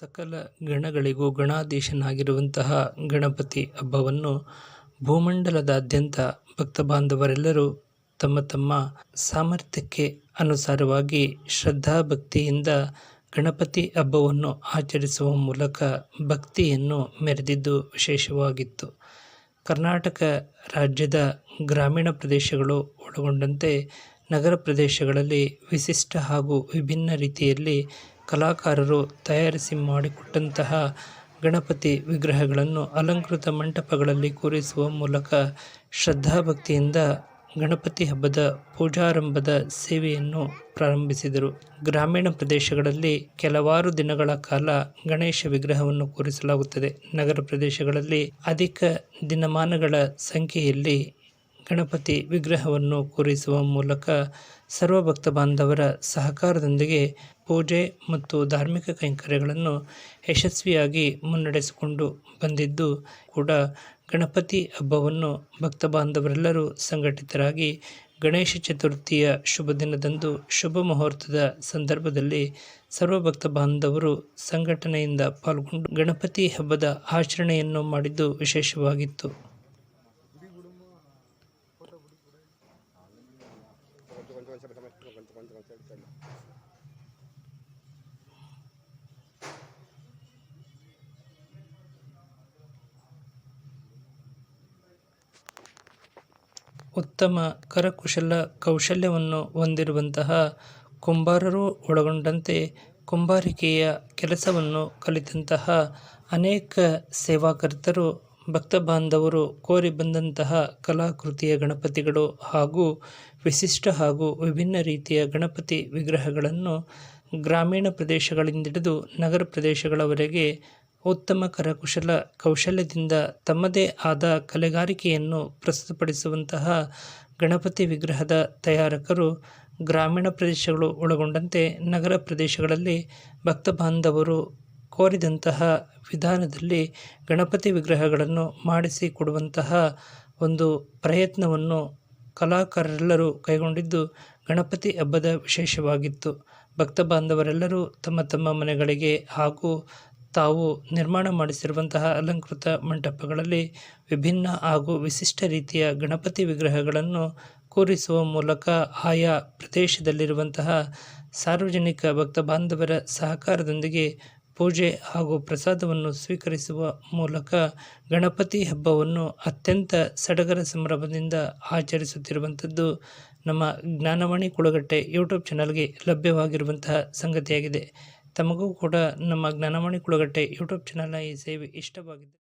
ಸಕಲ ಗಣಗಳಿಗೂ ಗಣಾಧೀಶನಾಗಿರುವಂತಹ ಗಣಪತಿ ಹಬ್ಬವನ್ನು ಭೂಮಂಡಲದಾದ್ಯಂತ ಭಕ್ತಬಾಂಧವರೆಲ್ಲರೂ ತಮ್ಮ ತಮ್ಮ ಸಾಮರ್ಥ್ಯಕ್ಕೆ ಅನುಸಾರವಾಗಿ ಶ್ರದ್ಧಾಭಕ್ತಿಯಿಂದ ಗಣಪತಿ ಹಬ್ಬವನ್ನು ಆಚರಿಸುವ ಮೂಲಕ ಭಕ್ತಿಯನ್ನು ಮೆರೆದಿದ್ದು ವಿಶೇಷವಾಗಿತ್ತು. ಕರ್ನಾಟಕ ರಾಜ್ಯದ ಗ್ರಾಮೀಣ ಪ್ರದೇಶಗಳು ಒಳಗೊಂಡಂತೆ ನಗರ ಪ್ರದೇಶಗಳಲ್ಲಿ ವಿಶಿಷ್ಟ ಹಾಗೂ ವಿಭಿನ್ನ ರೀತಿಯಲ್ಲಿ ಕಲಾಕಾರರು ತಯಾರಿಸಿ ಮಾಡಿಕೊಟ್ಟಂತಹ ಗಣಪತಿ ವಿಗ್ರಹಗಳನ್ನು ಅಲಂಕೃತ ಮಂಟಪಗಳಲ್ಲಿ ಕೂರಿಸುವ ಮೂಲಕ ಶ್ರದ್ಧಾಭಕ್ತಿಯಿಂದ ಗಣಪತಿ ಹಬ್ಬದ ಪೂಜಾರಂಭದ ಸೇವೆಯನ್ನು ಪ್ರಾರಂಭಿಸಿದರು. ಗ್ರಾಮೀಣ ಪ್ರದೇಶಗಳಲ್ಲಿ ಕೆಲವಾರು ದಿನಗಳ ಕಾಲ ಗಣೇಶ ವಿಗ್ರಹವನ್ನು ಕೂರಿಸಲಾಗುತ್ತದೆ. ನಗರ ಪ್ರದೇಶಗಳಲ್ಲಿ ಅಧಿಕ ದಿನಮಾನಗಳ ಸಂಖ್ಯೆಯಲ್ಲಿ ಗಣಪತಿ ವಿಗ್ರಹವನ್ನು ಕೂರಿಸುವ ಮೂಲಕ ಸರ್ವ ಭಕ್ತಬಾಂಧವರ ಸಹಕಾರದೊಂದಿಗೆ ಪೂಜೆ ಮತ್ತು ಧಾರ್ಮಿಕ ಕೈಂಕರ್ಯಗಳನ್ನು ಯಶಸ್ವಿಯಾಗಿ ಮುನ್ನಡೆಸಿಕೊಂಡು ಬಂದಿದ್ದು ಕೂಡ ಗಣಪತಿ ಹಬ್ಬವನ್ನು ಭಕ್ತ ಬಾಂಧವರೆಲ್ಲರೂ ಸಂಘಟಿತರಾಗಿ ಗಣೇಶ ಚತುರ್ಥಿಯ ಶುಭ ದಿನದಂದು ಶುಭ ಮುಹೂರ್ತದ ಸಂದರ್ಭದಲ್ಲಿ ಸರ್ವ ಭಕ್ತಬಾಂಧವರು ಸಂಘಟನೆಯಿಂದ ಪಾಲ್ಗೊಂಡು ಗಣಪತಿ ಹಬ್ಬದ ಆಚರಣೆಯನ್ನು ಮಾಡಿದ್ದು ವಿಶೇಷವಾಗಿತ್ತು. ಉತ್ತಮ ಕರಕುಶಲ ಕೌಶಲ್ಯವನ್ನು ಹೊಂದಿರುವಂತಹ ಕುಂಬಾರರು ಒಳಗೊಂಡಂತೆ ಕುಂಬಾರಿಕೆಯ ಕೆಲಸವನ್ನು ಕಲಿತಂತಹ ಅನೇಕ ಸೇವಾಕರ್ತರು ಭಕ್ತಬಾಂಧವರು ಕೋರಿ ಬಂದಂತಹ ಕಲಾಕೃತಿಯ ಗಣಪತಿಗಳು ಹಾಗೂ ವಿಶಿಷ್ಟ ಹಾಗೂ ವಿಭಿನ್ನ ರೀತಿಯ ಗಣಪತಿ ವಿಗ್ರಹಗಳನ್ನು ಗ್ರಾಮೀಣ ಪ್ರದೇಶಗಳಿಂದಿಡಿದು ನಗರ ಪ್ರದೇಶಗಳವರೆಗೆ ಉತ್ತಮ ಕರಕುಶಲ ಕೌಶಲ್ಯದಿಂದ ತಮ್ಮದೇ ಆದ ಕಲೆಗಾರಿಕೆಯನ್ನು ಪ್ರಸ್ತುತಪಡಿಸುವಂತಹ ಗಣಪತಿ ವಿಗ್ರಹದ ತಯಾರಕರು ಗ್ರಾಮೀಣ ಪ್ರದೇಶಗಳು ಒಳಗೊಂಡಂತೆ ನಗರ ಪ್ರದೇಶಗಳಲ್ಲಿ ಭಕ್ತಬಾಂಧವರು ಕೋರಿದಂತಹ ವಿಧಾನದಲ್ಲಿ ಗಣಪತಿ ವಿಗ್ರಹಗಳನ್ನು ಮಾಡಿಸಿಕೊಡುವಂತಹ ಒಂದು ಪ್ರಯತ್ನವನ್ನು ಕಲಾಕಾರರೆಲ್ಲರೂ ಕೈಗೊಂಡಿದ್ದು ಗಣಪತಿ ಹಬ್ಬದ ವಿಶೇಷವಾಗಿತ್ತು. ಭಕ್ತ ಬಾಂಧವರೆಲ್ಲರೂ ತಮ್ಮ ತಮ್ಮ ಮನೆಗಳಿಗೆ ಹಾಗೂ ತಾವು ನಿರ್ಮಾಣ ಮಾಡಿಸಿರುವಂತಹ ಅಲಂಕೃತ ಮಂಟಪಗಳಲ್ಲಿ ವಿಭಿನ್ನ ಹಾಗೂ ವಿಶಿಷ್ಟ ರೀತಿಯ ಗಣಪತಿ ವಿಗ್ರಹಗಳನ್ನು ಕೂರಿಸುವ ಮೂಲಕ ಆಯಾ ಪ್ರದೇಶದಲ್ಲಿರುವಂತಹ ಸಾರ್ವಜನಿಕ ಭಕ್ತ ಬಾಂಧವರ ಸಹಕಾರದೊಂದಿಗೆ ಪೂಜೆ ಹಾಗೂ ಪ್ರಸಾದವನ್ನು ಸ್ವೀಕರಿಸುವ ಮೂಲಕ ಗಣಪತಿ ಹಬ್ಬವನ್ನು ಅತ್ಯಂತ ಸಡಗರ ಸಂಭ್ರಮದಿಂದ ಆಚರಿಸುತ್ತಿರುವಂಥದ್ದು ನಮ್ಮ ಜ್ಞಾನವಾಣಿ ಕುಳಗಟ್ಟೆ ಯೂಟ್ಯೂಬ್ ಚಾನಲ್ಗೆ ಲಭ್ಯವಾಗಿರುವಂತಹ ಸಂಗತಿಯಾಗಿದೆ. ತಮಗೂ ಕೂಡ ನಮ್ಮ ಜ್ಞಾನವಾಣಿ ಕುಳಗಟ್ಟೆ ಯೂಟ್ಯೂಬ್ ಚಾನಲ್ನ ಈ ಸೇವೆ ಇಷ್ಟವಾಗಿದ್ದರೆ